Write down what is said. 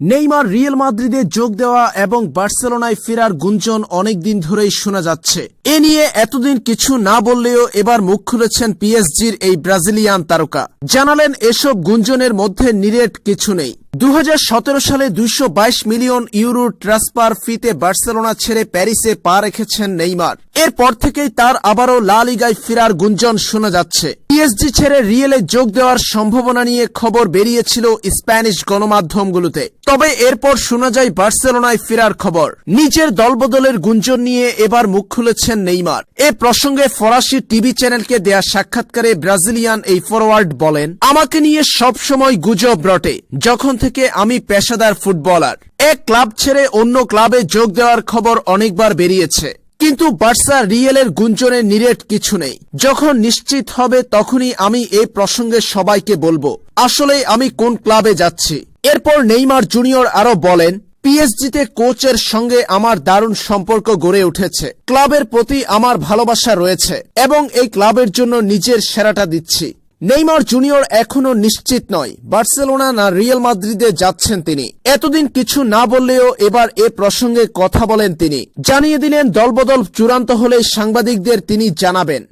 Neymar real মাদ্রিদে যোগ দেওয়া এবং বার্সেলোনায় ফেরার গুঞ্জন অনেকদিন ধরেই শোনা যাচ্ছে। এ নিয়ে এতদিন কিছু না বললেও এবার মুখ খুলেছেন পিএসজির এই ব্রাজিলিয়ান তারকা। জানালেন, এসব গুঞ্জনের মধ্যে নিরেট কিছু নেই। দু হাজার সতেরো সালে দুইশ বাইশ মিলিয়ন ইউরো ট্রান্সফার ফিতে বার্সেলোনা ছেড়ে প্যারিসে পা রেখেছেন নেইমার। এরপর থেকেই তার আবারও লা লিগায় ফেরার গুঞ্জন শোনা যাচ্ছে। পিএসজি ছেড়ে রিয়েলে যোগ দেওয়ার সম্ভাবনা নিয়ে খবর বেরিয়েছিল স্প্যানিশ গণমাধ্যমগুলোতে। তবে এরপর শোনা যায় বার্সেলোনায় ফেরার খবর। নিজের দলবদলের গুঞ্জন নিয়ে এবার মুখ খুলেছেন নেইমার। এ প্রসঙ্গে ফরাসি টিভি চ্যানেলকে দেয়া সাক্ষাৎকারে ব্রাজিলিয়ান এই ফরওয়ার্ড বলেন, আমাকে নিয়ে সব সময় গুজব রটে, যখন থেকে আমি পেশাদার ফুটবলার। এক ক্লাব ছেড়ে অন্য ক্লাবে যোগ দেওয়ার খবর অনেকবার বেরিয়েছে। কিন্তু বার্সা রিয়েলের গুঞ্জনে নিরেট কিছু নেই। যখন নিশ্চিত হবে তখনই আমি এই প্রসঙ্গে সবাইকে বলব আসলে আমি কোন ক্লাবে যাচ্ছি। এরপর নেইমার জুনিয়র আরও বলেন, পিএসজিতে কোচের সঙ্গে আমার দারুণ সম্পর্ক গড়ে উঠেছে। ক্লাবের প্রতি আমার ভালোবাসা রয়েছে এবং এই ক্লাবের জন্য নিজের সেরাটা দিচ্ছি। নেইমার জুনিয়র এখনও নিশ্চিত নয়। বার্সেলোনা না রিয়েল মাদ্রিদে যাচ্ছেন তিনি। এতদিন কিছু না বললেও এবার এ প্রসঙ্গে কথা বলেন তিনি। জানিয়ে দিলেন দলবদল চূড়ান্ত হলে সাংবাদিকদের তিনি জানাবেন।